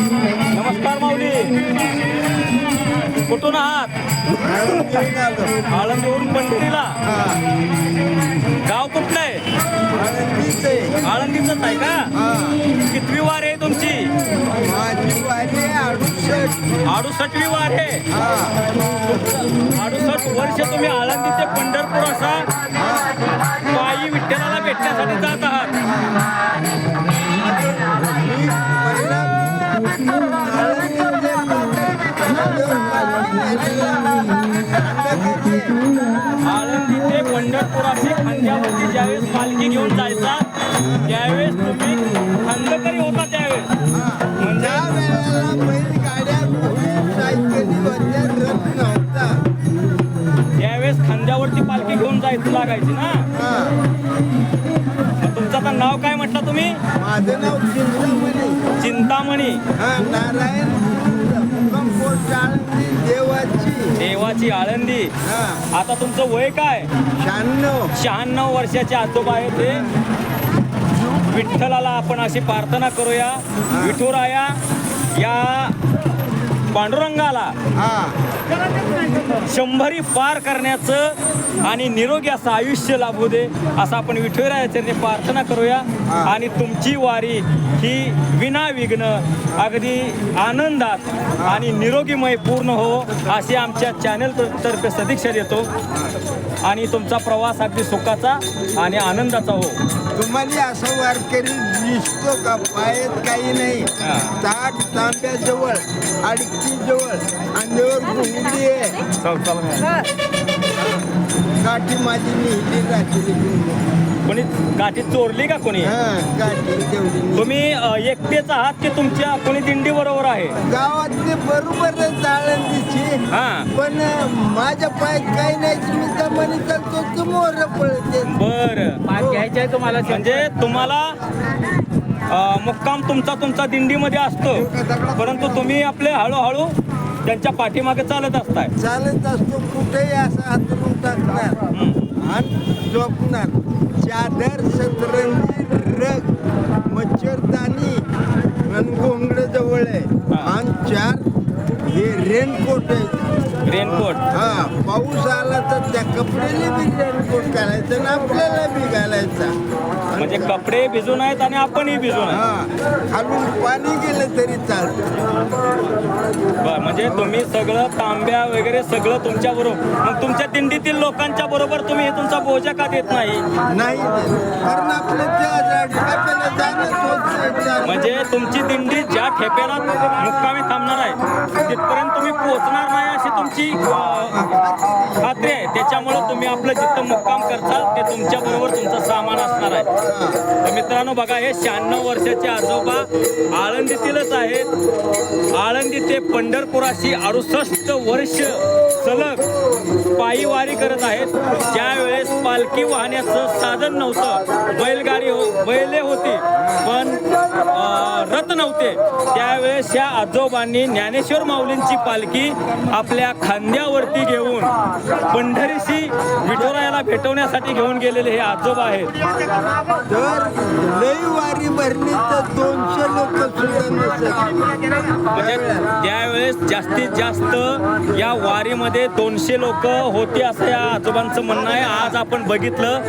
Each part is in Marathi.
नमस्कार माऊली. कुठून आहात? आळंदीवरून पंढरीला. गाव कुठलं आहे? आळंदीचंच आहे का? कितवी वार आहे तुमची? अडुसष्टवी वार आहे. आळंदी ते पंढरपूर खांद्यावरती ज्यावेळेस पालखी घेऊन जायचा त्यावेळेस तुम्ही खांदकरी होता त्यावेळेस. म्हणजे त्यावेळेस खांद्यावरती पालखी घेऊन जायचं लागायची ना? नाव काय म्हटलं तुम्ही? माझं नाव चिंतामणी. चिंतामणी. हा नारायण देवाची. देवाची आळंदी. हा. आता तुमचं वय काय? शहाण्णव. शहाण्णव वर्षाचे आजोबा आहे ते विठ्ठलाला आपण अशी प्रार्थना करूया. विठुराया या पांडुरंगाला शंभरी पार करण्याचं आणि निरोगी असं आयुष्य लाभू दे असं आपण विठुरायाचरणी प्रार्थना करूया. आणि तुमची वारी ही विना विघ्न अगदी आनंदात आणि निरोगीमय पूर्ण हो अशी आमच्या चॅनल तर्फे सदिच्छा देतो. आणि तुमचा प्रवास अगदी सुखाचा आणि आनंदाचा हो. तुम्हाला असं वारकरी दिसतो का? पायात काही नाही. ताट तांब्याजवळ अडकी जवळ घुंगडी आहे. काठी माझी नेहमी रात्री कोणी गाठी चोरली का कोणी? हा तेवढी. तुम्ही अ, एकटेच आहात की तुमच्या कोणी दिंडी बरोबर आहे? गावातले बरोबर आळंदीची हा. पण माझ्या पायात काही नाही मी म्हणे चालतो की मोर पळते. बर. घ्यायचं आहे तुम्हाला म्हणजे तुम्हाला अ, मुक्काम तुमचा तुमचा दिंडीमध्ये असतो. परंतु तुम्ही आपले हळूहळू त्यांच्या पाठीमागे चालत असताय. चालत असतो कुठेही असं हातरून टाकणार. हं. आणि झोपणार चादर सतरंजी रग मच्छरदानी आणि घोंगड जवळ आहे. आणि चार हे रेनकोट आहे. रेनकोट हा पाऊस आला तर त्या कपड्याला बी रेनकोट घालायचं आणि आपल्याला बी घालायचा. म्हणजे कपडे भिजून आहेत आणि आपणही भिजून हा खालून पाणी गेलं तरी चालतं. म्हणजे तुम्ही सगळं तांब्या वगैरे सगळं तुमच्या बरोबर मग तुमच्या दिंडीतील लोकांच्या बरोबर तुम्ही हे तुमचा बोजा का देत नाही नाही कारण आपलं त्या डब्याला जाणं होत नाही. म्हणजे तुमची दिंडी ज्या ठेप्याला मुक्कामी थांबणार आहे तिथपर्यंत तुम्ही पोहोचणार नाही अशी तुमची अ, आपलं जिथं मुक्काम करताल ते तुमच्या बरोबर तुमचं सामान असणार आहे. तर मित्रांनो बघा हे शहाण्णव वर्षाचे आजोबा आळंदीतीलच आहेत. आळंदी ते पंढरपुराशी अडुसष्ट वर्ष सलग पायी वारी करत आहेत. ज्या वेळेस पालखी वाहण्याचं साधन नव्हतं बैलगाडी हो बैले होती पण रथ नव्हते. त्यावेळेस या आजोबांनी ज्ञानेश्वर माऊलींची पालखी आपल्या खांद्यावरती घेऊन पंढरीशी विठोरायाला भेटवण्यासाठी घेऊन गेलेले हे आजोबा आहेत. तर लई वारी भरली तर दोनशे लोक सुद्धा नसत म्हणजे जास्तीत जास्त या वारीमध्ये दोनशे लोक होते असं या आजोबांचं म्हणणं आहे. आज आपण बघितलं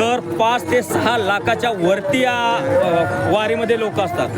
तर पाच ते सहा लाखाच्या वरती या वारीमध्ये लोक असतात.